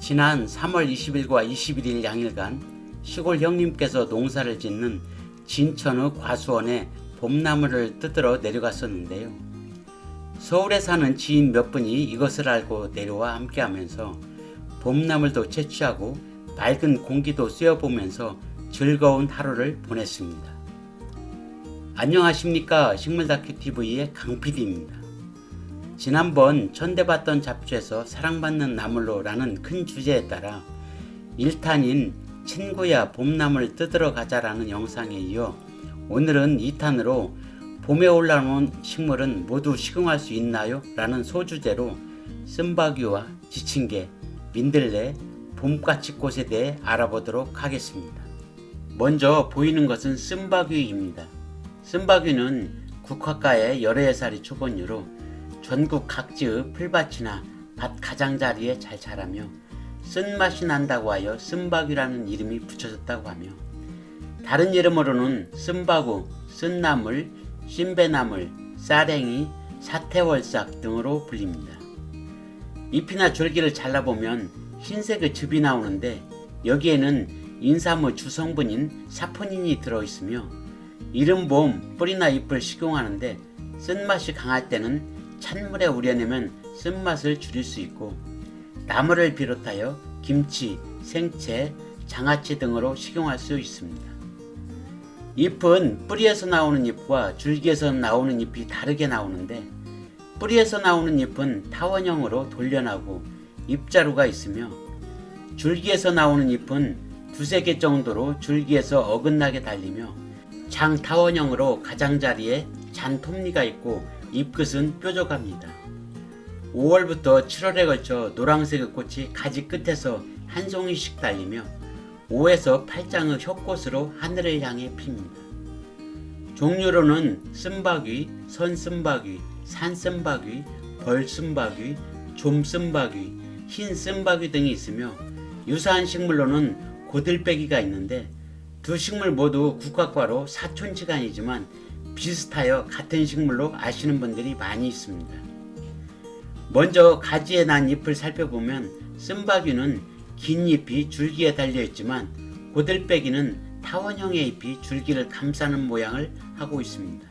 지난 3월 20일과 21일 양일간 시골 형님께서 농사를 짓는 진천의 과수원에 봄나무를 뜯으러 내려갔었는데요. 서울에 사는 지인 몇 분이 이것을 알고 내려와 함께 하면서 봄나물도 채취하고 맑은 공기도 쐬어보면서 즐거운 하루를 보냈습니다. 안녕하십니까 식물다큐TV의 강PD입니다. 지난번 천대받던 잡지에서 사랑받는 나물로 라는 큰 주제에 따라 1탄인 친구야 봄나물 뜯으러 가자 라는 영상에 이어 오늘은 2탄으로 봄에 올라오는 식물은 모두 식용할 수 있나요? 라는 소주제로 쓴바귀와 지친개, 민들레, 봄까치꽃에 대해 알아보도록 하겠습니다. 먼저 보이는 것은 쓴바귀입니다. 쓴바귀는 국화가의 열애 살이 초본유로 전국 각지의 풀밭이나 밭 가장자리에 잘 자라며 쓴맛이 난다고 하여 쓴바귀라는 이름이 붙여졌다고 하며 다른 이름으로는 쓴바구, 쓴나물, 신배나물, 쌀랭이, 사태월삭 등으로 불립니다. 잎이나 줄기를 잘라보면 흰색의 즙이 나오는데 여기에는 인삼의 주성분인 사포닌이 들어있으며 이른 봄 뿌리나 잎을 식용하는데 쓴맛이 강할 때는 찬물에 우려내면 쓴맛을 줄일 수 있고 나물을 비롯하여 김치, 생채, 장아찌 등으로 식용할 수 있습니다. 잎은 뿌리에서 나오는 잎과 줄기에서 나오는 잎이 다르게 나오는데 뿌리에서 나오는 잎은 타원형으로 돌려나고 잎자루가 있으며 줄기에서 나오는 잎은 두세 개 정도로 줄기에서 어긋나게 달리며 장타원형으로 가장자리에 잔 톱니가 있고 잎끝은 뾰족합니다. 5월부터 7월에 걸쳐 노란색의 꽃이 가지 끝에서 한 송이씩 달리며 5에서 8장의 혀꽃으로 하늘을 향해 핍니다. 종류로는 쓴바귀, 선쓴바귀, 산쓴바귀, 벌쓴바귀, 좀쓴바귀, 흰쓴바귀 등이 있으며 유사한 식물로는 고들빼기가 있는데 두 식물 모두 국화과로 사촌지간이지만 비슷하여 같은 식물로 아시는 분들이 많이 있습니다. 먼저 가지에 난 잎을 살펴보면 쓴바귀는 긴 잎이 줄기에 달려 있지만 고들빼기는 타원형의 잎이 줄기를 감싸는 모양을 하고 있습니다.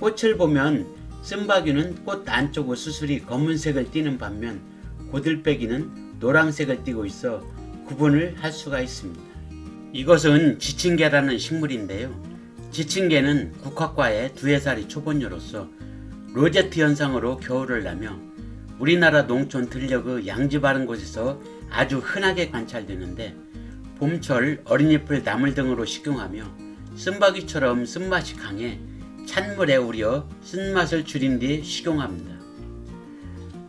꽃을 보면 쓴바귀는 꽃 안쪽의 수술이 검은색을 띠는 반면 고들빼기는 노란색을 띠고 있어 구분을 할 수가 있습니다. 이것은 지친개라는 식물인데요. 지친 개는 국화과의 두해 살이 초본류로서 로제트 현상으로 겨울을 나며 우리나라 농촌 들녘의 양지 바른 곳에서 아주 흔하게 관찰되는데 봄철 어린잎을 나물 등으로 식용하며 쓴바귀처럼 쓴맛이 강해 찬물에 우려 쓴맛을 줄인 뒤 식용합니다.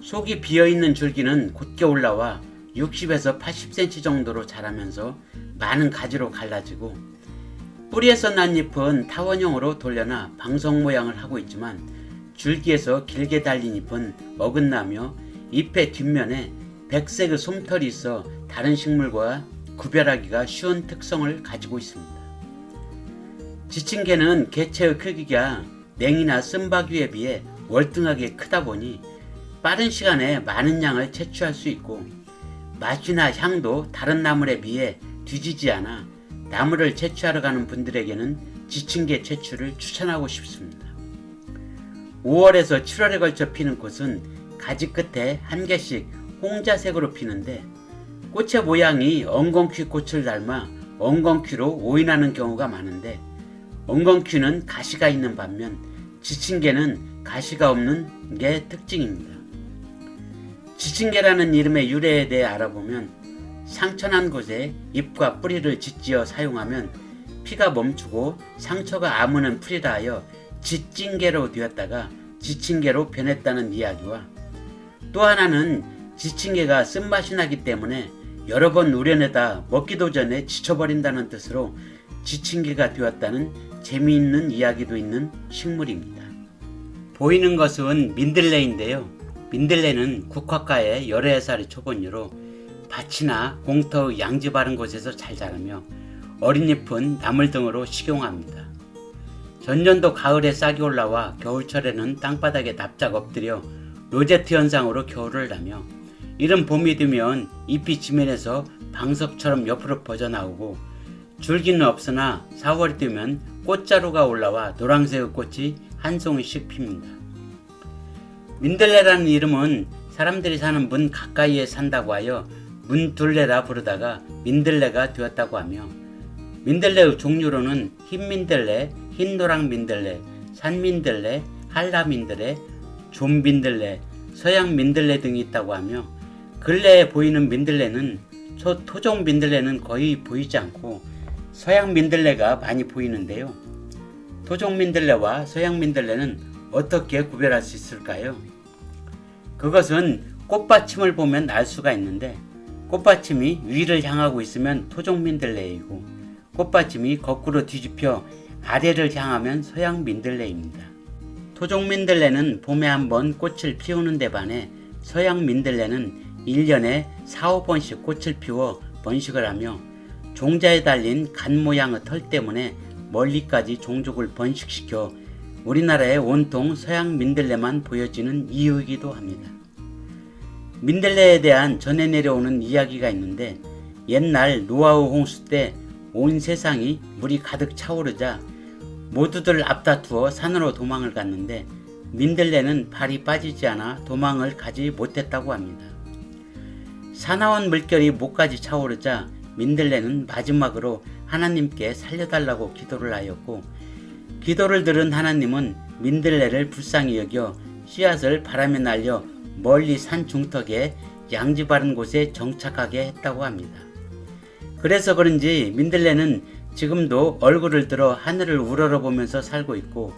속이 비어있는 줄기는 곧게 올라와 60에서 80cm 정도로 자라면서 많은 가지로 갈라지고 뿌리에서 난 잎은 타원형으로 돌려나 방석 모양을 하고 있지만 줄기에서 길게 달린 잎은 어긋나며 잎의 뒷면에 백색의 솜털이 있어 다른 식물과 구별하기가 쉬운 특성을 가지고 있습니다. 지친 개는 개체의 크기가 냉이나 쓴바귀에 비해 월등하게 크다 보니 빠른 시간에 많은 양을 채취할 수 있고 맛이나 향도 다른 나물에 비해 뒤지지 않아 나물을 채취하러 가는 분들에게는 지친개 채취를 추천하고 싶습니다. 5월에서 7월에 걸쳐 피는 꽃은 가지 끝에 한 개씩 홍자색으로 피는데 꽃의 모양이 엉겅퀴 꽃을 닮아 엉겅퀴로 오인하는 경우가 많은데 엉겅퀴는 가시가 있는 반면 지친개는 가시가 없는 게 특징입니다. 지친개라는 이름의 유래에 대해 알아보면 상처난 곳에 잎과 뿌리를 짓지어 사용하면 피가 멈추고 상처가 아무는 풀이라 하여 지친개로 되었다가 지친개로 변했다는 이야기와 또 하나는 지친개가 쓴맛이 나기 때문에 여러 번 우려내다 먹기도 전에 지쳐버린다는 뜻으로 지친개가 되었다는 재미있는 이야기도 있는 식물입니다. 보이는 것은 민들레인데요. 민들레는 국화가의 열애 살이 초본유로 밭이나 공터의 양지 바른 곳에서 잘 자라며 어린 잎은 나물 등으로 식용합니다. 전년도 가을에 싹이 올라와 겨울철에는 땅바닥에 납작 엎드려 로제트 현상으로 겨울을 나며 이런 봄이 되면 잎이 지면에서 방석처럼 옆으로 퍼져나오고 줄기는 없으나 4월이 되면 꽃자루가 올라와 노란색 꽃이 한 송이씩 핍니다. 민들레라는 이름은 사람들이 사는 문 가까이에 산다고 하여 문둘레라 부르다가 민들레가 되었다고 하며 민들레의 종류로는 흰민들레, 흰노랑 민들레, 산민들레, 한라민들레, 좀민들레, 서양민들레 등이 있다고 하며 근래에 보이는 민들레는 소 토종 민들레는 거의 보이지 않고 서양 민들레가 많이 보이는데요. 토종 민들레와 서양 민들레는 어떻게 구별할 수 있을까요? 그것은 꽃받침을 보면 알 수가 있는데 꽃받침이 위를 향하고 있으면 토종 민들레이고 꽃받침이 거꾸로 뒤집혀 아래를 향하면 서양 민들레입니다. 토종 민들레는 봄에 한 번 꽃을 피우는 데 반해 서양 민들레는 1년에 4, 5번씩 꽃을 피워 번식을 하며 종자에 달린 간 모양의 털 때문에 멀리까지 종족을 번식시켜 우리나라에 온통 서양 민들레만 보여지는 이유이기도 합니다. 민들레에 대한 전해 내려오는 이야기가 있는데 옛날 노아우 홍수 때 온 세상이 물이 가득 차오르자 모두들 앞다투어 산으로 도망을 갔는데 민들레는 발이 빠지지 않아 도망을 가지 못했다고 합니다. 사나운 물결이 목까지 차오르자 민들레는 마지막으로 하나님께 살려달라고 기도를 하였고 기도를 들은 하나님은 민들레를 불쌍히 여겨 씨앗을 바람에 날려 멀리 산 중턱에 양지 바른 곳에 정착하게 했다고 합니다. 그래서 그런지 민들레는 지금도 얼굴을 들어 하늘을 우러러보면서 살고 있고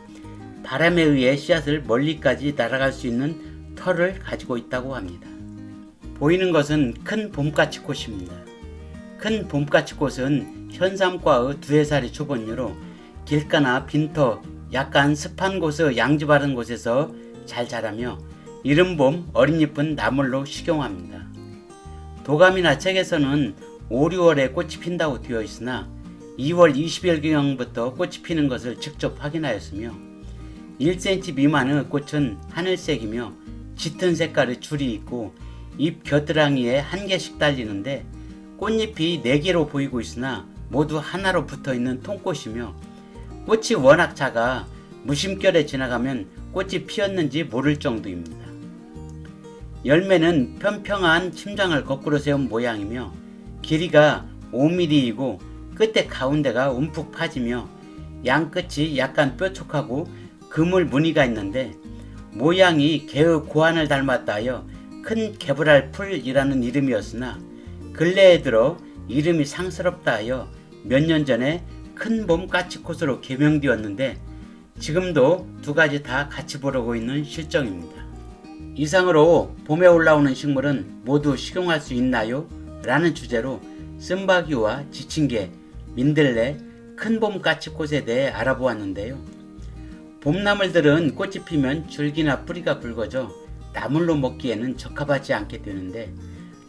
바람에 의해 씨앗을 멀리까지 날아갈 수 있는 털을 가지고 있다고 합니다. 보이는 것은 큰 봄까치꽃입니다. 큰 봄까치꽃은 현삼과의 두해 살이 초본류로 길가나 빈터, 약간 습한 곳의 양지 바른 곳에서 잘 자라며 이른 봄 어린 잎은 나물로 식용합니다. 도감이나 책에서는 5, 6월에 꽃이 핀다고 되어 있으나 2월 20일경부터 꽃이 피는 것을 직접 확인하였으며 1cm 미만의 꽃은 하늘색이며 짙은 색깔의 줄이 있고 잎 겨드랑이에 한 개씩 달리는데 꽃잎이 4개로 보이고 있으나 모두 하나로 붙어 있는 통꽃이며 꽃이 워낙 작아 무심결에 지나가면 꽃이 피었는지 모를 정도입니다. 열매는 평평한 침장을 거꾸로 세운 모양이며 길이가 5mm이고 끝에 가운데가 움푹 파지며 양 끝이 약간 뾰족하고 그물 무늬가 있는데 모양이 개의 고안을 닮았다 하여 큰 개불알 풀이라는 이름이었으나 근래에 들어 이름이 상스럽다 하여 몇 년 전에 큰 봄 까치꽃으로 개명되었는데 지금도 두 가지 다 같이 보르고 있는 실정입니다. 이상으로 봄에 올라오는 식물은 모두 식용할 수 있나요? 라는 주제로 쓴바귀와 지친개, 민들레, 큰봄 까치꽃에 대해 알아보았는데요. 봄나물들은 꽃이 피면 줄기나 뿌리가 붉어져 나물로 먹기에는 적합하지 않게 되는데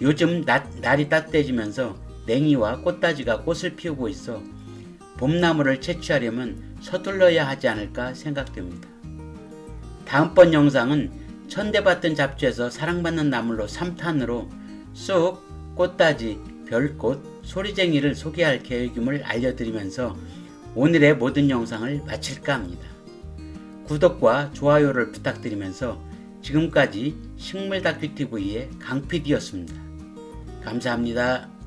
요즘 낮, 날이 따뜻해지면서 냉이와 꽃다지가 꽃을 피우고 있어 봄나물을 채취하려면 서둘러야 하지 않을까 생각됩니다. 다음번 영상은 천대받던 잡지에서 사랑받는 나물로 3탄으로 쑥, 꽃다지, 별꽃, 소리쟁이를 소개할 계획임을 알려드리면서 오늘의 모든 영상을 마칠까 합니다. 구독과 좋아요를 부탁드리면서 지금까지 식물다큐TV의 강PD였습니다. 감사합니다.